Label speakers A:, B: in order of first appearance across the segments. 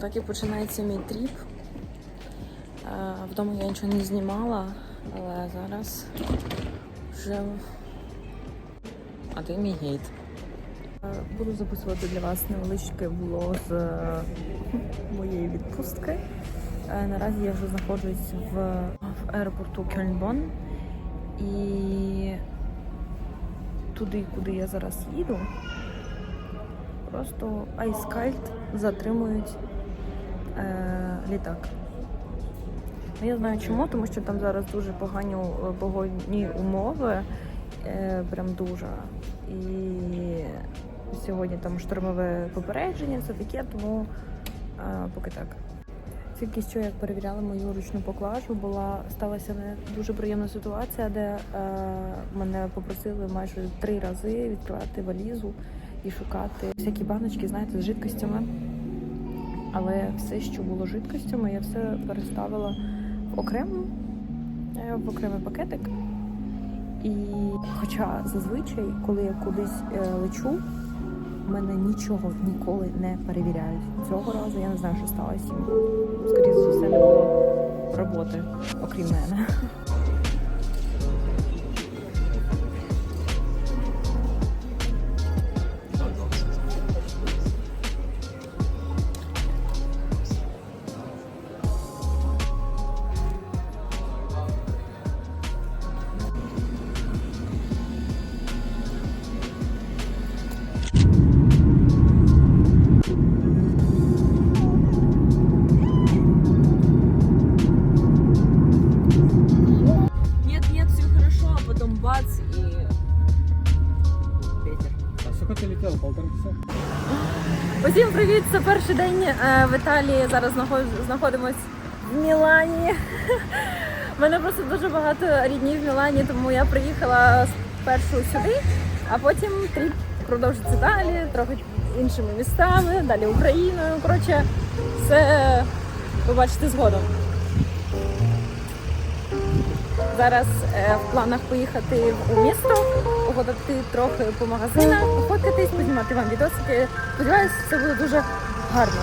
A: Так і починається мій тріп. Е, Вдома я нічого не знімала, але зараз вже. А ти мій гейт. Е, Буду записувати для вас невеличкий влог з е, моєї відпустки. Наразі я вже знаходжусь в, в аеропорту Кельнбон. І туди, куди я зараз їду, просто айскальт затримують е, літак. Ну, Я знаю чому, тому що там зараз дуже погані е, погодні умови, е, прям дуже. І сьогодні там штормове попередження, все таке, тому е, поки так. Тільки що як перевіряла мою ручну поклажу, була сталася не дуже приємна ситуація, де е, мене попросили майже три рази відкривати валізу і шукати всякі баночки, знаєте, з жидкостями. Але все, що було жидкостями, я все переставила в окрему, е, в окремий пакетик. І хоча зазвичай, коли я кудись е, лечу, мене нічого ніколи не перевіряють. Цього разу я не знаю, що сталося. Скоріше за все, не було роботи, окрім мене. Привіт! Це перший день е, в Італії. Зараз знаход- знаходимось в Мілані. У мене просто дуже багато рідні в Мілані, тому я приїхала спершу сюди, а потім тріп продовжиться далі, трохи іншими містами, далі Україною. Коротше, все побачите згодом. Зараз е, в планах поїхати у місто, походити трохи по магазинах, пофоткатись, познімати вам відосики. Сподіваюсь, це буде дуже гарно.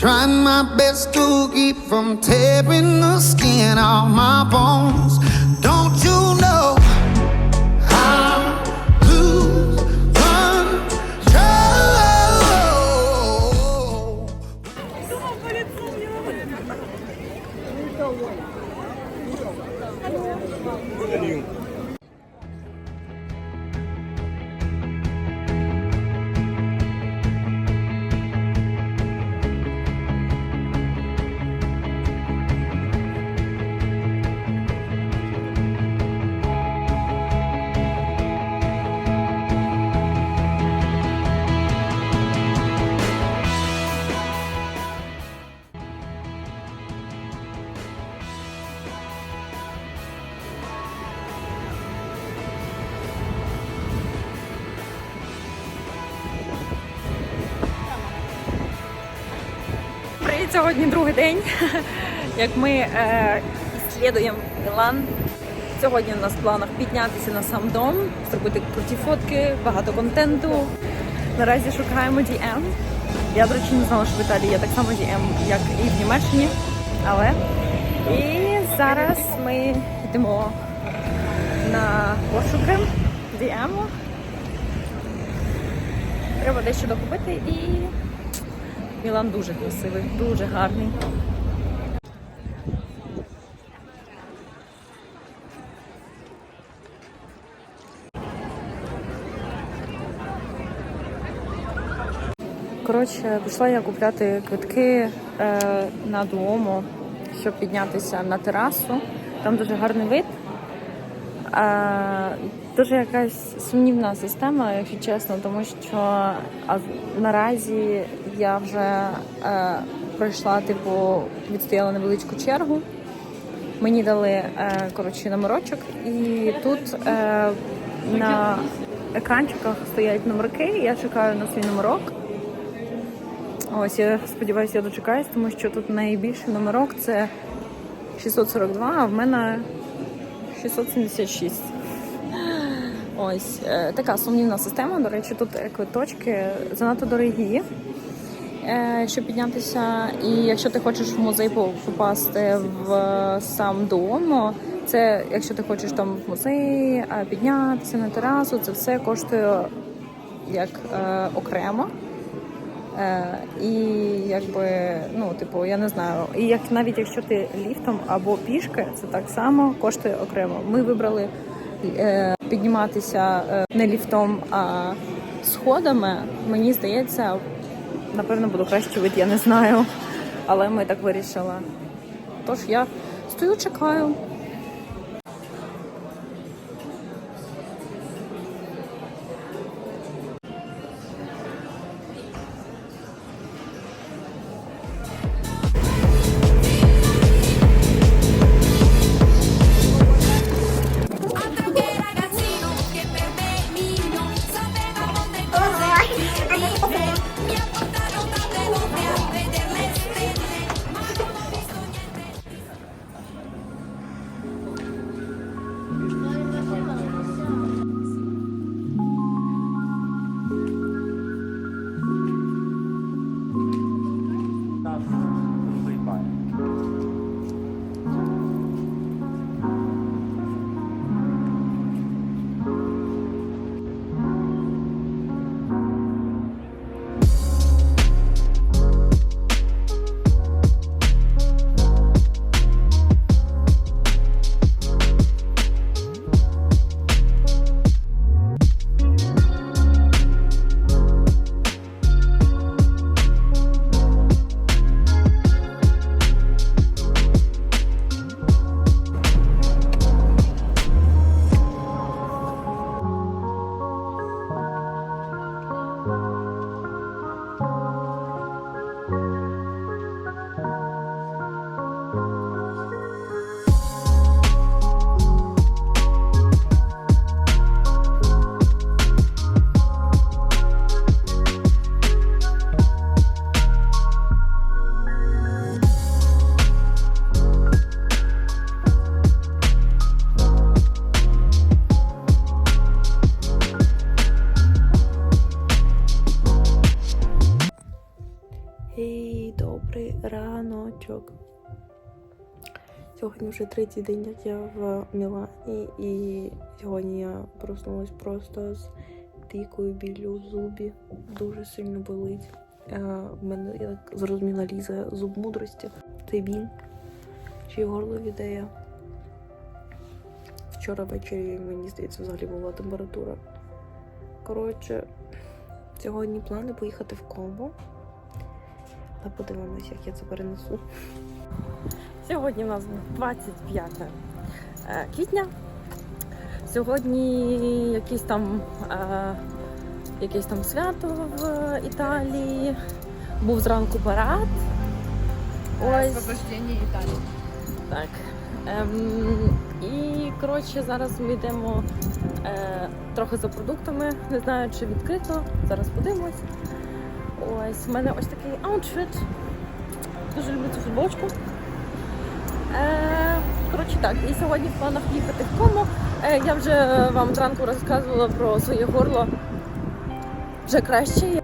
B: Trying my best to keep from tearing the skin off my bones.
A: Сьогодні другий день, як ми е, слідуємо Мілан. Сьогодні у нас в планах піднятися на сам дом, зробити круті фотки, багато контенту. Наразі шукаємо DM. Я, до речі, не знала, що в Італії є так само DM, як і в Німеччині. Але і зараз ми йдемо на пошуки DM. Треба дещо докупити і Мілан дуже красивий, дуже гарний. Коротше, пішла я купляти квитки е, на Дуомо, щоб піднятися на терасу. Там дуже гарний вид. Е, дуже якась сумнівна система, якщо чесно, тому що наразі я вже е, пройшла, типу, відстояла невеличку чергу. Мені дали е, коротше номерочок, і тут е, на екранчиках стоять номерки. Я чекаю на свій номерок. Ось я сподіваюся, я дочекаюсь, тому що тут найбільший номерок це 642, а в мене 676. Ось е, така сумнівна система. До речі, тут е, квиточки занадто дорогі. е, Щоб піднятися, і якщо ти хочеш в музей попасти в сам дом, це якщо ти хочеш там в музей піднятися на терасу, це все коштує як е, окремо. Е, і якби, ну, типу, я не знаю. І як навіть якщо ти ліфтом або пішки, це так само коштує окремо. Ми вибрали підніматися е, не ліфтом, а сходами. Мені здається, напевно, буду краще вид, я не знаю. Але ми так вирішили. Тож я стою, чекаю.
C: Добрий раночок. Сьогодні вже третій день, як я в Мілані, і сьогодні я проснулась просто з дикою біллю в зубі. Дуже сильно болить. Е, В мене, я так зрозуміла, лізе зуб мудрості. Це він. Чи горло відеє. Вчора ввечері, мені здається, взагалі була температура. Коротше, сьогодні плани поїхати в Комбо. Але подивимось, як я це перенесу.
A: Сьогодні у нас 25 е, квітня. Сьогодні якийсь там, е, якесь там свято в Італії. Був зранку парад. Ось.
D: Освобождение Италии.
A: Так. Ем, і коротше, зараз ми йдемо е, трохи за продуктами. Не знаю, чи відкрито. Зараз подивимось. Ось в мене ось такий аутфіт. Дуже люблю цю футболочку. Е, коротше так, і сьогодні в планах їхати в кому. Е, я вже вам зранку розказувала про своє горло. Вже краще.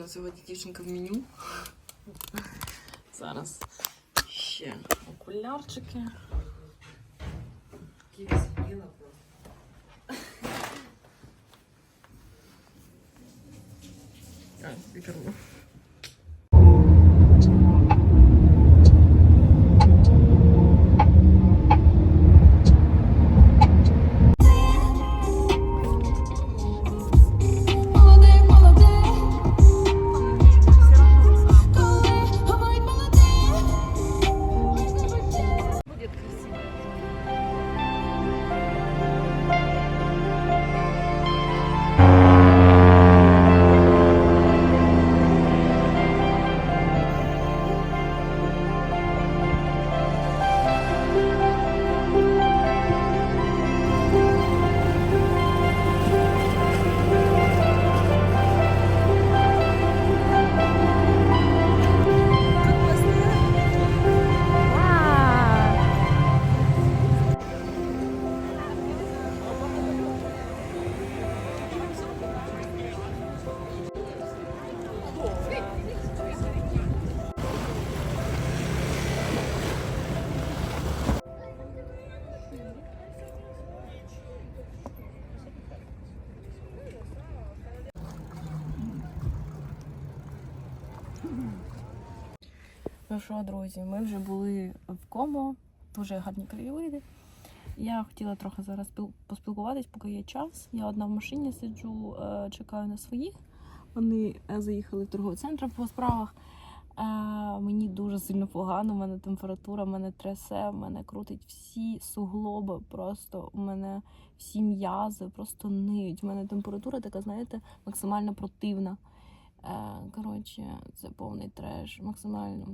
C: Ось таке у нас сьогодні дівчинка в меню. Зараз ще окулярчики. А, відверну.
A: Що, друзі, ми вже були в Комо, дуже гарні краєвиди. Я хотіла трохи зараз поспілкуватись, поки є час. Я одна в машині сиджу, е, чекаю на своїх. Вони е, заїхали в торговий центр по справах. Е, Мені дуже сильно погано, у мене температура, мене трясе, в мене крутить всі суглоби, просто у мене всі м'язи просто ниють. У мене температура така, знаєте, максимально противна. Коротше, це повний треш, максимально.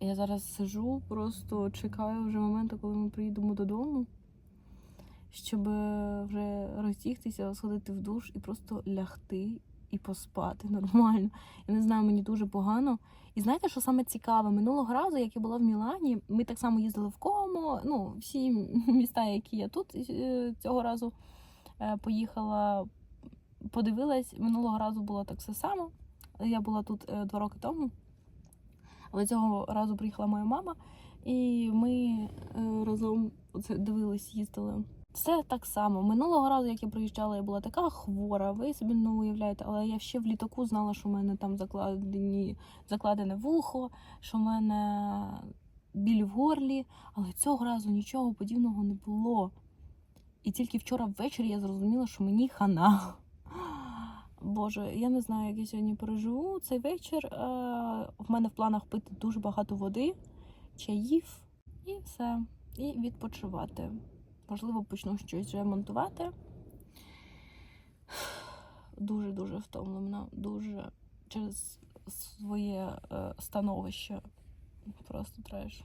A: Я зараз сижу, просто чекаю вже моменту, коли ми приїдемо додому, щоб вже роздягтися, сходити в душ і просто лягти і поспати нормально. Я не знаю, мені дуже погано. І знаєте, що саме цікаве? Минулого разу, як я була в Мілані, ми так само їздили в Комо. Ну, всі міста, які я тут е, цього разу е, поїхала, подивилась. Минулого разу було так все само. Я була тут е, два роки тому. Але цього разу приїхала моя мама, і ми е, разом дивились, їздили. Все так само. Минулого разу, як я приїжджала, я була така хвора. Ви собі не уявляєте, але я ще в літаку знала, що в мене там закладені, закладене вухо, що в мене біль в горлі, але цього разу нічого подібного не було. І тільки вчора ввечері я зрозуміла, що мені хана. Боже, я не знаю, як я сьогодні переживу цей вечір. Е, в мене в планах пити дуже багато води, чаїв і все. І відпочивати. Можливо, почну щось ремонтувати. Дуже-дуже втомлена, дуже через своє е, становище. Просто треш.